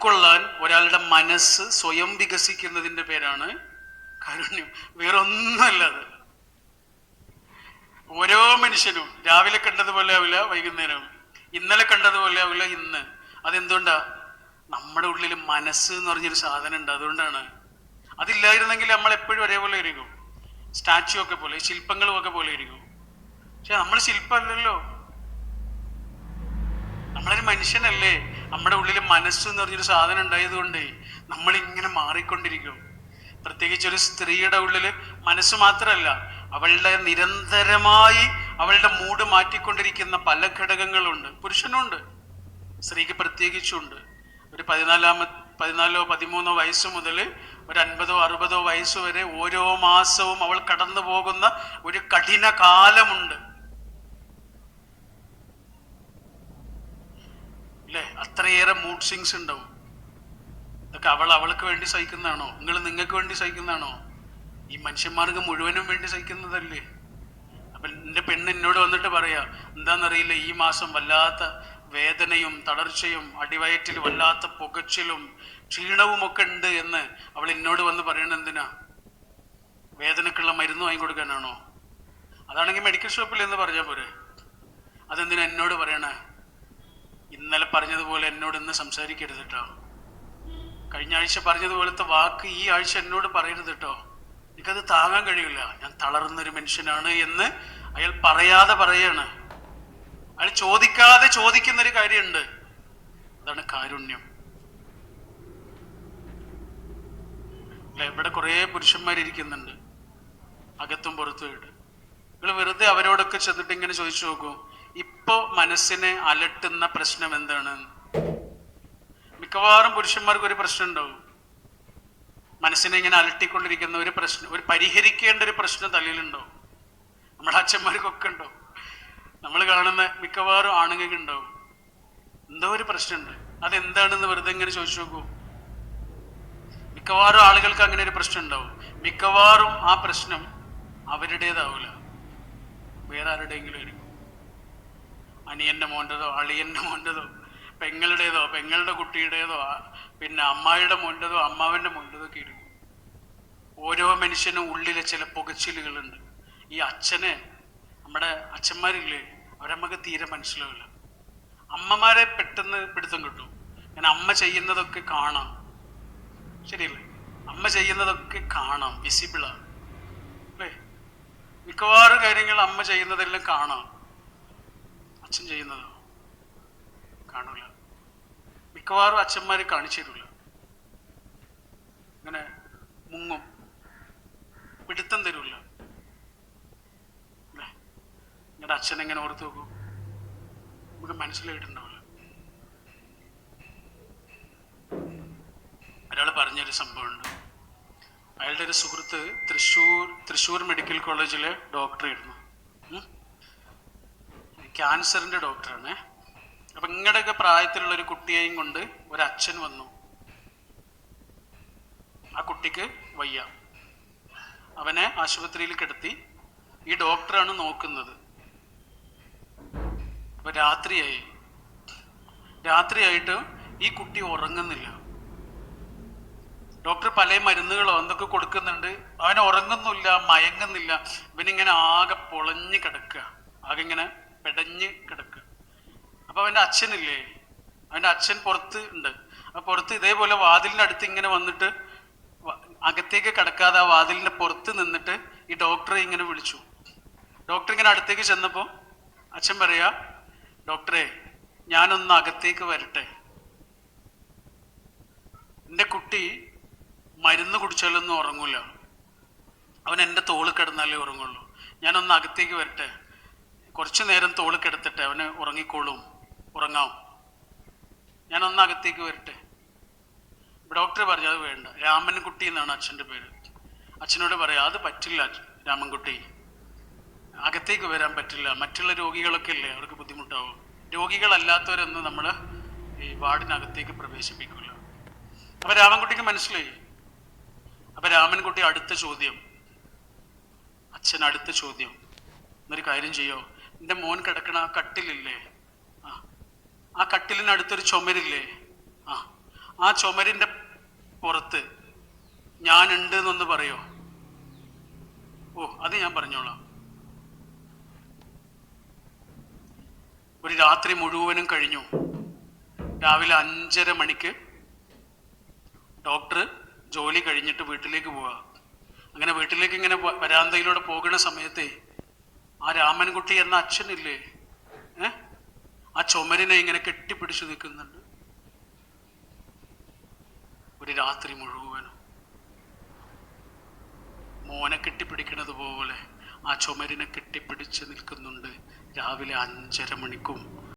ഉൾക്കൊള്ളാൻ ഒരാളുടെ മനസ്സ് സ്വയം വികസിക്കുന്നതിന്റെ പേരാണ് കാരുണ്യം. വേറൊന്നുമല്ല അത്. ഓരോ മനുഷ്യനും രാവിലെ കണ്ടതുപോലെ ആവില്ല വൈകുന്നേരം. ഇന്നലെ കണ്ടതുപോലെ ആവില്ല ഇന്ന്. അതെന്തുകൊണ്ടാ? നമ്മുടെ ഉള്ളിൽ മനസ്സ് എന്ന് പറഞ്ഞൊരു സാധനം ഉണ്ട് അതുകൊണ്ടാണ്. അതില്ലായിരുന്നെങ്കിൽ നമ്മൾ എപ്പോഴും ഒരേപോലെ ഇരിക്കും. സ്റ്റാച്ചു ഒക്കെ പോലെ ശില്പങ്ങളും ഒക്കെ പോലെ ഇരിക്കും. പക്ഷെ നമ്മൾ ശില്പമല്ലല്ലോ. നമ്മളൊരു മനുഷ്യനല്ലേ. നമ്മുടെ ഉള്ളിൽ മനസ്സ് എന്ന് പറഞ്ഞൊരു സാധനം ഉണ്ടായതുകൊണ്ട് നമ്മൾ ഇങ്ങനെ മാറിക്കൊണ്ടിരിക്കും. പ്രത്യേകിച്ച് ഒരു സ്ത്രീയുടെ ഉള്ളിൽ മനസ്സ് മാത്രമല്ല അവളുടെ നിരന്തരമായി അവളുടെ മൂഡ് മാറ്റിക്കൊണ്ടിരിക്കുന്ന പല ഘടകങ്ങളുണ്ട്. പുരുഷനുണ്ട് സ്ത്രീക്ക് പ്രത്യേകിച്ചുണ്ട്. ഒരു പതിനാലാമ പതിനാലോ പതിമൂന്നോ വയസ്സ് മുതൽ ഒരു അൻപതോ അറുപതോ വയസ്സ് വരെ ഓരോ മാസവും അവൾ കടന്നു പോകുന്ന ഒരു കഠിന കാലമുണ്ട് അല്ലേ അത്രയേറെ മൂഡ് സ്വിങ്സ് ഉണ്ടാവും. ഇതൊക്കെ അവൾ അവൾക്ക് വേണ്ടി സഹിക്കുന്നതാണോ? നിങ്ങൾ നിങ്ങൾക്ക് വേണ്ടി സഹിക്കുന്നതാണോ? ഈ മനുഷ്യന്മാർക്ക് മുഴുവനും വേണ്ടി സഹിക്കുന്നതല്ലേ? അപ്പൊ എന്റെ പെണ്ണ് എന്നോട് വന്നിട്ട് പറയാ എന്താണെന്നറിയില്ല ഈ മാസം വല്ലാത്ത വേദനയും തളർച്ചയും അടിവയറ്റിൽ വല്ലാത്ത പുകച്ചിലും ക്ഷീണവും ഒക്കെ ഉണ്ട് എന്ന് അവൾ എന്നോട് വന്ന് പറയണ എന്തിനാ? വേദനക്കുള്ള മരുന്ന് വാങ്ങിക്കൊടുക്കാനാണോ അതാണെങ്കിൽ മെഡിക്കൽ ഷോപ്പിൽ എന്ന് പറഞ്ഞാൽ പോരെ. അതെന്തിനാ എന്നോട് പറയണേ? ഇന്നലെ പറഞ്ഞതുപോലെ എന്നോട് ഇന്ന് സംസാരിക്കരുത് കേട്ടോ കഴിഞ്ഞ ആഴ്ച പറഞ്ഞതുപോലത്തെ വാക്ക് ഈ ആഴ്ച എന്നോട് പറയരുത് കേട്ടോ എനിക്കത് താങ്ങാൻ കഴിയില്ല. ഞാൻ തളർന്നൊരു മനുഷ്യനാണ് എന്ന് അയാൾ പറയാതെ പറയാണ്. അയാൾ ചോദിക്കാതെ ചോദിക്കുന്നൊരു കാര്യമുണ്ട്. അതാണ് കാരുണ്യം. അല്ല ഇവിടെ കുറേ പുരുഷന്മാരിയ്ക്കുന്നുണ്ട് അകത്തും പുറത്തുമായിട്ട് നിങ്ങൾ വെറുതെ അവരോടൊക്കെ ചെന്നിട്ട് ഇങ്ങനെ ചോദിച്ചു നോക്കൂ. ഇപ്പോ മനസ്സിനെ അലട്ടുന്ന പ്രശ്നം എന്താണ്? മിക്കവാറും പുരുഷന്മാർക്ക് ഒരു പ്രശ്നം ഉണ്ടാവും. മനസ്സിനെ ഇങ്ങനെ അലട്ടിക്കൊണ്ടിരിക്കുന്ന ഒരു പ്രശ്നം ഒരു പരിഹരിക്കേണ്ട ഒരു പ്രശ്നം തലയിലുണ്ടാവും. നമ്മുടെ അച്ഛന്മാർക്കൊക്കെ ഉണ്ടാവും. നമ്മൾ കാണുന്ന മിക്കവാറും ആണുങ്ങൾക്ക് ഉണ്ടാവും. എന്തോ ഒരു പ്രശ്നമുണ്ട്. അതെന്താണെന്ന് വെറുതെ ഇങ്ങനെ ചോദിച്ചു നോക്കൂ. മിക്കവാറും ആളുകൾക്ക് അങ്ങനെ ഒരു പ്രശ്നം ഉണ്ടാവും. മിക്കവാറും ആ പ്രശ്നം അവരുടേതാവില്ല വേറെ ആരുടെയെങ്കിലും അനിയന്റെ മോന്റെതോ അളിയന്റെ മോന്റെതോ പെങ്ങളുടേതോ പെങ്ങളുടെ കുട്ടിയുടേതോ പിന്നെ അമ്മായിയുടെ മോന്റെതോ അമ്മാവന്റെ മോന്റെതോ ഒക്കെ ഇരിക്കും. ഓരോ മനുഷ്യനും ഉള്ളിലെ ചില പുകച്ചിലുകളുണ്ട്. ഈ അച്ഛനെ നമ്മുടെ അച്ഛന്മാരില്ലേ അവരമ്മക്ക് തീരെ മനസ്സിലാവില്ല. അമ്മമാരെ പെട്ടെന്ന് പിടുത്തം കിട്ടും. ഞാൻ അമ്മ ചെയ്യുന്നതൊക്കെ കാണാം. ശരിയല്ലേ? അമ്മ ചെയ്യുന്നതൊക്കെ കാണാം വിസിബിളാണ് അല്ലേ? മിക്കവാറും കാര്യങ്ങൾ അമ്മ ചെയ്യുന്നതെല്ലാം കാണാം. അച്ഛൻ ചെയ്യുന്നതോ? കാണൂല. മിക്കവാറും അച്ഛന്മാർ കാണിച്ചു തരില്ല ഇങ്ങനെ മുങ്ങും. പിടുത്തം തരൂല. നിങ്ങളുടെ അച്ഛൻ എങ്ങനെ ഓർത്ത് നോക്കൂ. നമുക്ക് മനസ്സിലായിട്ടുണ്ടാവില്ല ഒരാൾ പറഞ്ഞൊരു സംഭവമുണ്ട്. അയാളുടെ ഒരു സുഹൃത്ത് തൃശ്ശൂർ തൃശ്ശൂർ മെഡിക്കൽ കോളേജിലെ ഡോക്ടറായിരുന്നു ക്യാൻസറിന്റെ ഡോക്ടറാണ്. അപ്പൊ ഇങ്ങടൊക്കെ പ്രായത്തിലുള്ള ഒരു കുട്ടിയെയും കൊണ്ട് ഒരു അച്ഛൻ വന്നു. ആ കുട്ടിക്ക് വയ്യ. അവനെ ആശുപത്രിയിൽ കിടത്തി ഈ ഡോക്ടറാണ് നോക്കുന്നത്. അപ്പൊ രാത്രിയായി. രാത്രിയായിട്ട് ഈ കുട്ടി ഉറങ്ങുന്നില്ല. ഡോക്ടർ പല മരുന്നുകളോ എന്തൊക്കെ കൊടുക്കുന്നുണ്ട്? അവൻ ഉറങ്ങുന്നില്ല മയങ്ങുന്നില്ല. ഇവനിങ്ങനെ ആകെ പൊളഞ്ഞു കിടക്കുക. ആകെ ഇങ്ങനെ പെടഞ്ഞ് കിടക്കുക അപ്പൊ അവന്റെ അച്ഛനില്ലേ? അവന്റെ അച്ഛൻ പുറത്ത് ഉണ്ട്. അപ്പൊ പുറത്ത് ഇതേപോലെ വാതിലിന്റെ അടുത്ത് ഇങ്ങനെ വന്നിട്ട് അകത്തേക്ക് കിടക്കാതെ ആ വാതിലിന്റെ പുറത്ത് നിന്നിട്ട് ഈ ഡോക്ടറെ ഇങ്ങനെ വിളിച്ചു. ഡോക്ടർ ഇങ്ങനെ അടുത്തേക്ക് ചെന്നപ്പോൾ അച്ഛൻ പറയാ ഡോക്ടറെ ഞാനൊന്ന് അകത്തേക്ക് വരട്ടെ. എന്റെ കുട്ടി മരുന്ന് കുടിച്ചാലൊന്നും ഉറങ്ങൂല. അവൻ എന്റെ തോൾ കിടന്നാലേ ഉറങ്ങുള്ളൂ. ഞാനൊന്ന് അകത്തേക്ക് വരട്ടെ. കുറച്ചു നേരം തോൾ കിടത്തിട്ട് അവന് ഉറങ്ങിക്കോളും. ഉറങ്ങാം. ഞാൻ അകത്തേക്ക് വരട്ടെ? ഡോക്ടർ പറഞ്ഞു അത് വേണ്ട. രാമൻകുട്ടി എന്നാണ് അച്ഛന്റെ പേര്. അച്ഛനോട് പറയാം അത് പറ്റില്ല രാമൻകുട്ടി. അകത്തേക്ക് വരാൻ പറ്റില്ല. മറ്റുള്ള രോഗികളൊക്കെ അല്ലേ അവർക്ക് ബുദ്ധിമുട്ടാവും. രോഗികളല്ലാത്തവരൊന്നും നമ്മൾ ഈ വാർഡിനകത്തേക്ക് പ്രവേശിപ്പിക്കില്ല. അപ്പം രാമൻകുട്ടിക്ക് മനസ്സിലായി. അപ്പം രാമൻകുട്ടി അടുത്ത ചോദ്യം. അച്ഛൻ അടുത്ത ചോദ്യം. എന്നൊരു കാര്യം ചെയ്യോ? എന്റെ മോൻ കിടക്കണ ആ കട്ടിലില്ലേ? ആ. ആ കട്ടിലിനടുത്തൊരു ചുമരില്ലേ? ആ. ആ ചുമരിന്റെ പുറത്ത് ഞാനുണ്ട് എന്നൊന്ന് പറയോ? ഓ അത് ഞാൻ പറഞ്ഞോളാം. ഒരു രാത്രി മുഴുവനും കഴിഞ്ഞു. രാവിലെ അഞ്ചര മണിക്ക് ഡോക്ടർ ജോലി കഴിഞ്ഞിട്ട് വീട്ടിലേക്ക് പോവുക അങ്ങനെ വീട്ടിലേക്ക് ഇങ്ങനെ വരാന്തയിലൂടെ പോകുന്ന സമയത്തെ ആ രാമൻകുട്ടി എന്ന അച്ഛനില്ലേ? ഏ? ആ ചുമരിനെ ഇങ്ങനെ കെട്ടിപ്പിടിച്ചു നിൽക്കുന്നുണ്ട്. ഒരു രാത്രി മുഴുവനും മോനെ കെട്ടിപ്പിടിക്കുന്നത് പോലെ ആ ചുമരിനെ കെട്ടിപ്പിടിച്ച് നിൽക്കുന്നുണ്ട്. രാവിലെ അഞ്ചര മണിക്കും